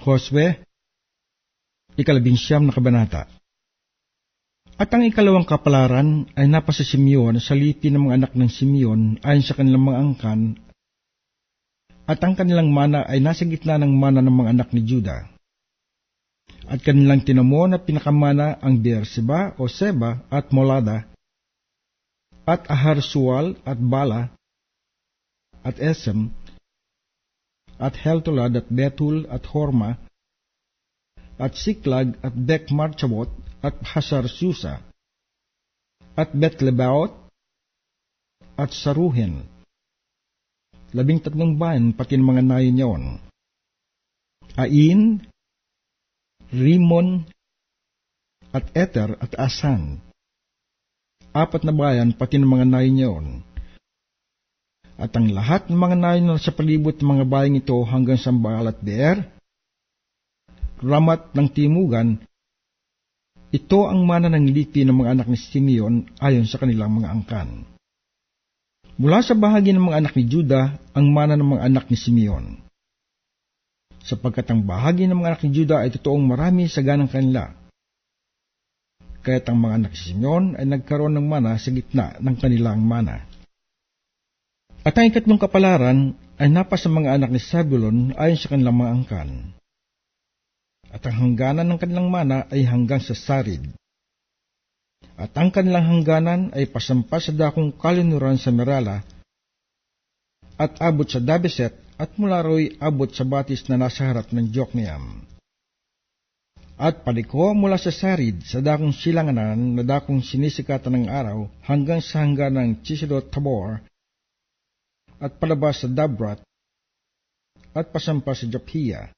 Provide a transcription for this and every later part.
Josue, ikalabing siyam na kabanata. At ang ikalawang kapalaran ay napa sa Simeon sa lipi ng mga anak ng Simeon ayon sa kanilang mga angkan, at ang kanilang mana ay nasa gitna ng mana ng mga anak ni Juda. At kanilang tinamo na pinakamana ang Beerseba o Seba at Molada, at Aharsual at Bala, at Esem, at Heltolad at Betul at Horma, at Siklag at Bek Marchabot at Hasar Susa, at Betlebaot, at Saruhin. Labing tatlong bayan pati ng mga nayon niyon. Ain, Rimon, at Eter at Asan. Apat na bayan pati ng mga nayon niyon. At ang lahat ng mga nayon na sa palibot ng mga bayang ito hanggang sa Baal at Beer, Ramat ng Timugan, ito ang mana ng lipi ng mga anak ni Simeon ayon sa kanilang mga angkan. Mula sa bahagi ng mga anak ni Juda, ang mana ng mga anak ni Simeon. Sapagkat ang bahagi ng mga anak ni Juda ay totoong marami sa ganang kanila. Kaya't ang mga anak ni Simeon ay nagkaroon ng mana sa gitna ng kanilang mana. At ang ikatlong kapalaran ay napa sa mga anak ni Sabulon ayon sa kanilang mga angkan at ang hangganan ng kanilang mana ay hanggang sa Sarid. At ang kanilang hangganan ay pasampas sa dakong kalinuran sa Merala, at abot sa Dabeset, at mula ro'y abot sa batis na nasa harap ng Jokneam. At paliko mula sa Sarid sa dakong silanganan na dakong sinisikatan ng araw hanggang sa hangganang Chisidot Tabor, at palabas sa Dabrat, at pasampas sa Japhia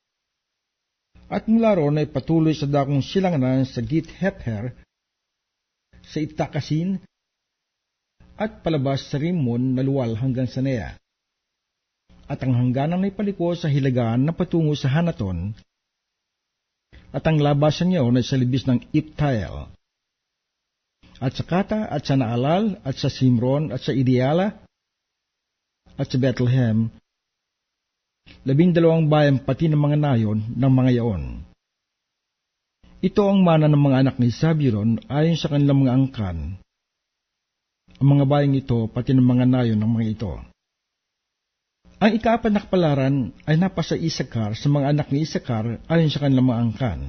at mula roon ay patuloy sa dakong silanganan sa Git Hepher, sa Itakasin, at palabas sa Rimon na luwal hanggang sa Nea. At ang hangganan ay paliko sa hilagaan na patungo sa Hanaton, at ang labasan niya ay sa libis ng Iptael. At sa Kata, at sa Naalal, at sa Simron, at sa Ideala, at sa Bethlehem, labing dalawang bayan pati ng mga nayon ng mga yaon. Ito ang mana ng mga anak ni Zabulon ayon sa kanilang mga angkan. Ang mga bayang ito pati ng mga nayon ng mga ito. Ang ikaapat na kapalaran ay napasa Isakar sa mga anak ni Isakar ayon sa kanilang mga angkan.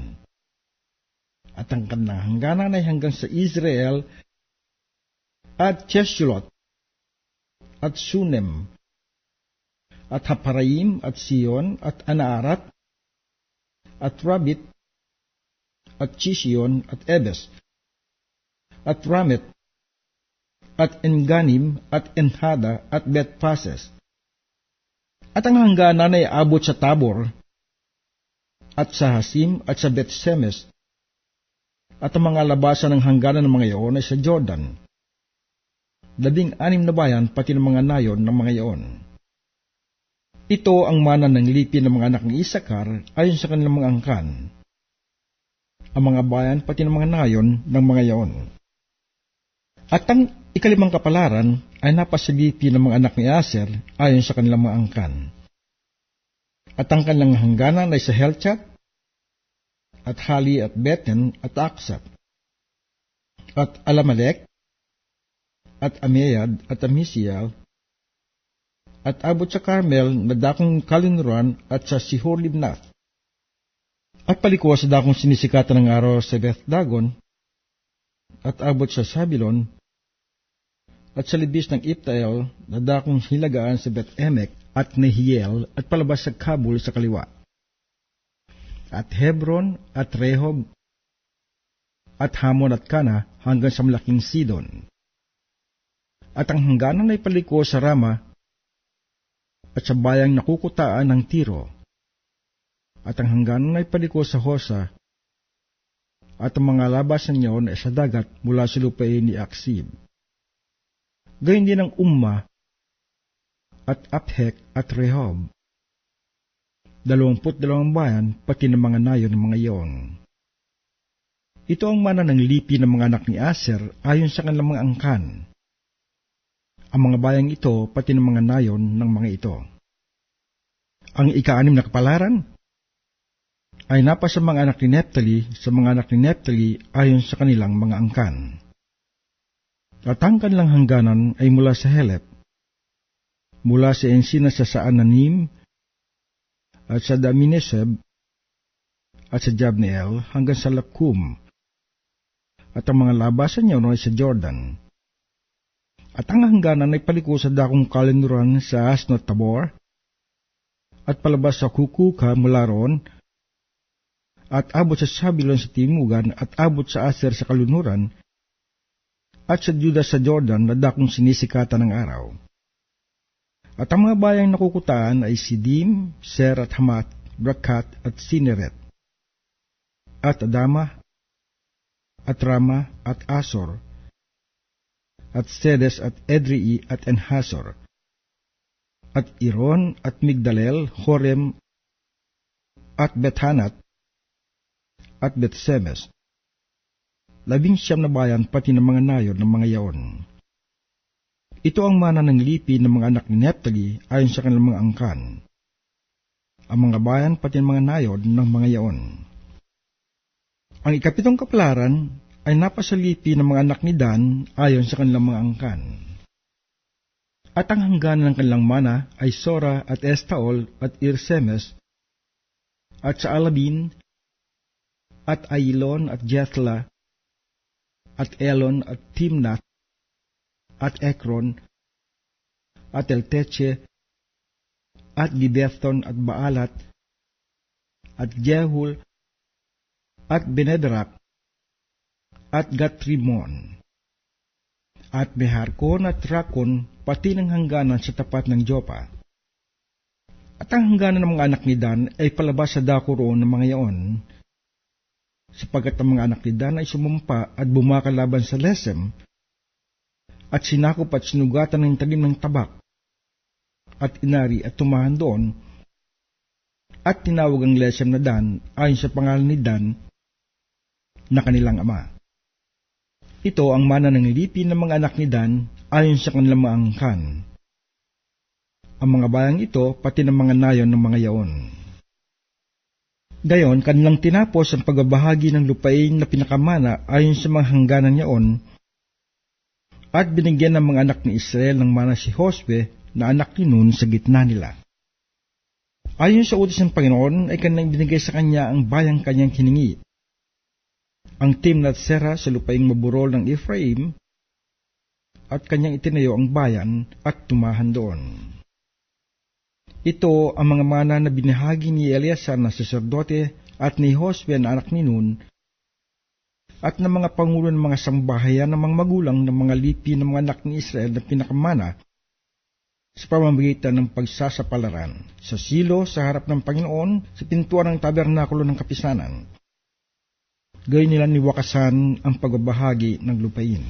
At ang kanilang hangganan ay hanggang sa Israel at Cheshulot at Sunem at Haparaim at Sion at Anaarat at Rabit at Chishion at Ebes at Ramet at Enganim at Enhada at Betpases. At ang hangganan ay abot sa Tabor at sa Hasim at sa Betsemes at ang mga labasan ng hangganan ng mga iyon ay sa Jordan. Labing anim na bayan pati ng mga nayon ng mga iyon. Ito ang mana ng lipi ng mga anak ni Isakar ayon sa kanilang mga angkan. Ang mga bayan pati ng mga nayon ng mga yaon. At ang ikalimang kapalaran ay napasalipi ng mga anak ni Aser ayon sa kanilang mga angkan. At ang kanilang hangganan ay sa Helchat, at Hali at Beten at Aksat, at Alamalek, at Ameyad at Amisiel, at abot sa Carmel na dakong kalinuran at sa Sihor Libnath. At paliko sa dakong sinisikatan ng araw sa Beth Dagon, at abot sa Sabilon, at sa libis ng Iptael na dakong hilagaan sa Beth Emek at Nehiel at palabas sa Kabul sa kaliwa. At Hebron at Rehob at Hamon at Kana hanggang sa malaking Sidon. At ang hangganan ay paliko sa Rama at sa bayang nakukutaan ng Tiro. At ang hangganan ay paliko sa Hosa, at ang mga labasan niyon ay sa dagat mula sa lupain ni Aksib. Gayun din ang Umma, at Aphek at Rehob. Dalawamput dalawang bayan, pati ng mga nayon ng mga iyon. Ito ang mana ng lipi ng mga anak ni Aser ayon sa kanilang mga angkan ang mga bayang ito pati ng mga nayon ng mga ito. Ang ikaanim na kapalaran ay napa sa mga anak ni Neptali sa mga anak ni Neptali ayon sa kanilang mga angkan. At ang kanilang hangganan ay mula sa Helep, mula sa Ensina sa Saananim, at sa Damineseb, at sa Jabneel hanggang sa Lakum, at ang mga labasan niya ay sa Jordan. At ang hangganan ay paliko sa dakong kalenduran sa Asnot Tabor, at palabas sa Kukuka mula roon, at abot sa Sabilon sa Timugan, at abot sa Aser sa kalunuran, at sa Judas sa Jordan na dakong sinisikatan ng araw. At ang mga bayang nakukutaan ay Sidim, Ser at Hamat, Brakat at Sineret, at Adama, at Rama at Asor, at Sedes at Edrei at Enhasor, at Iron at Migdalel, Horem, at Bethanat, at Betsemes, labing siyam na bayan pati ng mga nayon ng mga yaon. Ito ang mana ng lipi ng mga anak ni Neptali ayon sa kanilang mga angkan. Ang mga bayan pati ng mga nayon ng mga yaon. Ang ikapitong kapalaran ay napasalipi ng mga anak ni Dan ayon sa kanilang mga angkan. At ang hangganan ng kanilang mana ay Sora at Estaol at Irsemes at sa Alabin at Ailon at Jethla at Elon at Timnath at Ekron at Elteche at Gibethon at Baalat at Jehul at Benedrak at Gatrimon at Beharkon at Rakon pati ng hangganan sa tapat ng Jopa. At ang hangganan ng mga anak ni Dan ay palabas sa dako roon ng mga yaon, sapagkat ang mga anak ni Dan ay sumumpa at bumakalaban sa Lesem, at sinakop at sinugatan ng talim ng tabak, at inari at tumahan doon, at tinawag ang Lesem na Dan ayon sa pangalan ni Dan na kanilang ama. Ito ang mana ng lipi ng mga anak ni Dan ayon sa kanilang mga angkan. Ang mga bayang ito pati ng mga nayon ng mga yaon. Gayon, kanilang tinapos ang pagbabahagi ng lupain na pinakamana ayon sa mga hangganan yaon at binigyan ng mga anak ni Israel ng mana si Josue na anak ni Nun sa gitna nila. Ayon sa utos ng Panginoon ay kanilang binigay sa kanya ang bayang kanyang hiningi ang Timnat Sera sa lupaing maburol ng Ephraim at kanyang itinayo ang bayan at tumahan doon. Ito ang mga mana na binahagi ni Eleazar na saserdote at ni Josue na anak ni Nun at ng mga pangulo ng mga sambahayan ng mga magulang ng mga lipi ng mga anak ni Israel na pinakamana sa pamamagitan ng pagsasapalaran sa silo sa harap ng Panginoon sa pintuan ng tabernakulo ng kapisanan gayon nila niwakasan ang pagbabahagi ng lupain.